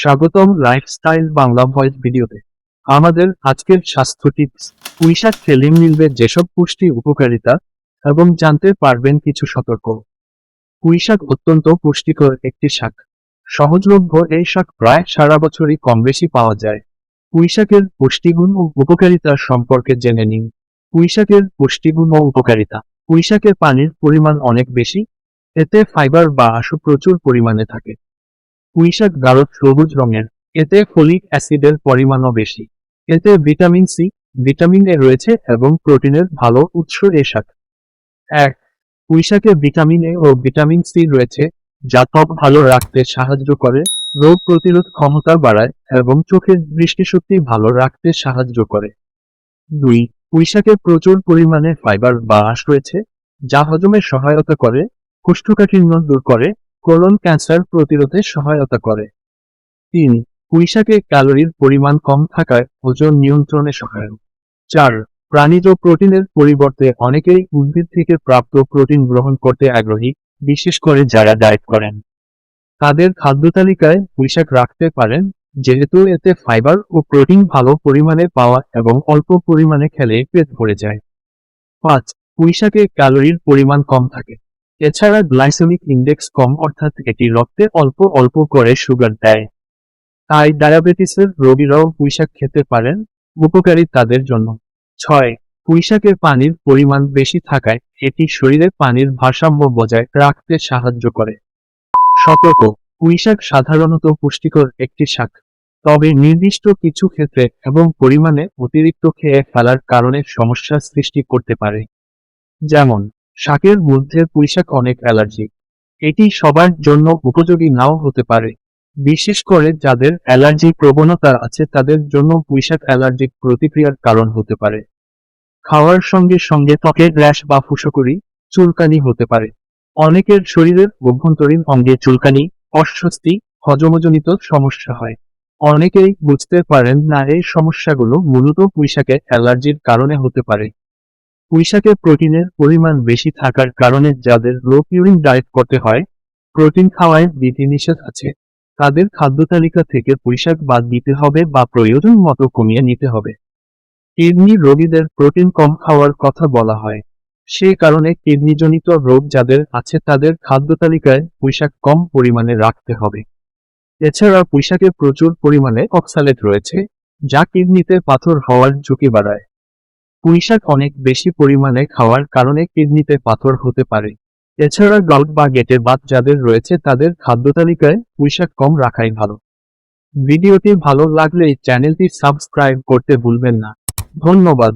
স্বাগতম lifestyle Bangla voice ভিডিওতে। আমাদের আজকের স্বাস্থ্য টিপস পুঁইশাক খেলে মিলবে যেসব পুষ্টি উপকারিতা এবং জানতে পারবেন কিছু সতর্ক। পুঁইশাক অত্যন্ত পুষ্টিকর একটি শাক। সহজলভ্য এই শাক প্রায় সারা বছরই কম বেশি পাওয়া যায়। পুঁইশাকের পুষ্টিগুণ ও উপকারিতা সম্পর্কে জেনে নিন। পুঁইশাকের পুষ্টিগুণ ও উপকারিতা। পুঁইশাকে পানির পরিমাণ অনেক বেশি, এতে ফাইবার বা আশু প্রচুর পরিমাণে থাকে। পুঁইশাক গাঢ় সবুজ রঙের। এতে ফলিক অ্যাসিডের পরিমাণও বেশি। এতে ভিটামিন সি, ভিটামিন এ রয়েছে এবং প্রোটিনের ভালো উৎস এ শাক। এক, পুঁইশাকে ভিটামিন এ ও ভিটামিন সি রয়েছে, যা ত্বক ভালো রাখতে সাহায্য করে, রোগ প্রতিরোধ ক্ষমতা বাড়ায় এবং চোখের দৃষ্টিশক্তি ভালো রাখতে সাহায্য করে। দুই, পুঁইশাকে প্রচুর পরিমাণে ফাইবার বা আঁশ রয়েছে, যা হজমে সহায়তা করে, কোষ্ঠকাঠিন্য দূর করে কোলন ক্যান্সার প্রতিরোধে সহায়তা করে। তিন পুঁইশাকে ক্যালোরির পরিমাণ কম থাকায় ওজন নিয়ন্ত্রণে সহায়ক। চার, প্রাণীজ প্রোটিনের পরিবর্তে অনেকেই উদ্ভিদ থেকে প্রাপ্ত প্রোটিন গ্রহণ করতে আগ্রহী, বিশেষ করে যারা ডায়েট করেন। তাদের খাদ্য তালিকায় পুঁইশাক রাখতে পারেন, যেহেতু এতে ফাইবার ও প্রোটিন ভালো পরিমাণে পাওয়া এবং অল্প পরিমাণে খেলে পেট ভরে যায়। পাঁচ, পুঁইশাকে ক্যালোরির পরিমাণ কম থাকে। এছাড়া গ্লাইসেমিক ইন্ডেক্স কম অর্থাৎ এটি রক্তে অল্প অল্প করে সুগার দেয়। তাই ডায়াবেটিসের রোগীরাও পুঁইশাক খেতে পারেন উপকারী তাদের জন্য। ছয়, পুঁইশাকের পানির পরিমাণ বেশি থাকায় এটি শরীরে পানির ভারসাম্য বজায় রাখতে সাহায্য করে। সতর্ক, পুঁইশাক সাধারণত পুষ্টিকর একটি শাক। তবে নির্দিষ্ট কিছু ক্ষেত্রে এবং পরিমাণে অতিরিক্ত খেয়ে ফেলার কারণে সমস্যার সৃষ্টি করতে পারে। যেমন শাকের মধ্যে পুঁইশাক অনেক অ্যালার্জি। এটি সবার জন্য উপযোগী নাও হতে পারে। বিশেষ করে যাদের অ্যালার্জি প্রবণতা আছে, তাদের জন্য পুঁইশাক অ্যালার্জিক প্রতিক্রিয়ার কারণ হতে পারে। খাওয়ার সঙ্গে সঙ্গে ত্বকের র্যাশ বা ফুসকুড়ি, চুলকানি হতে পারে। অনেকের শরীরের অভ্যন্তরীণ অঙ্গে চুলকানি, অস্বস্তি, হজমজনিত সমস্যা হয়। অনেকেই বুঝতে পারেন না, এই সমস্যাগুলো মূলত পুঁইশাকে অ্যালার্জির কারণে হতে পারে। পুঁইশাকে প্রোটিনের পরিমাণ বেশি থাকার কারণে যাদের লো পিউরিন ডায়েট করতে হয় প্রোটিন খাওয়ায় বিধিনিষেধ আছে। তাদের খাদ্য তালিকা থেকে পুঁইশাক বাদ দিতে হবে বা প্রয়োজন মতো কমিয়ে নিতে হবে। কিডনি রোগীদের প্রোটিন কম খাওয়ার কথা বলা হয়। সে কারণে কিডনিজনিত রোগ যাদের আছে তাদের খাদ্য তালিকায় পুঁইশাক কম পরিমাণে রাখতে হবে। এছাড়া পুঁইশাকে প্রচুর পরিমাণে অক্সালেট রয়েছে, যা কিডনিতে পাথর হওয়ার ঝুঁকি বাড়ায়। পুঁইশাক অনেক বেশি পরিমাণে খাওয়ার কারণে কিডনিতে পাথর হতে পারে। এছাড়া গল্প বা গেটের বাদ যাদের রয়েছে তাদের খাদ্য তালিকায় পুঁইশাক কম রাখাই ভালো। ভিডিওটি ভালো লাগলে চ্যানেলটি সাবস্ক্রাইব করতে ভুলবেন না। ধন্যবাদ।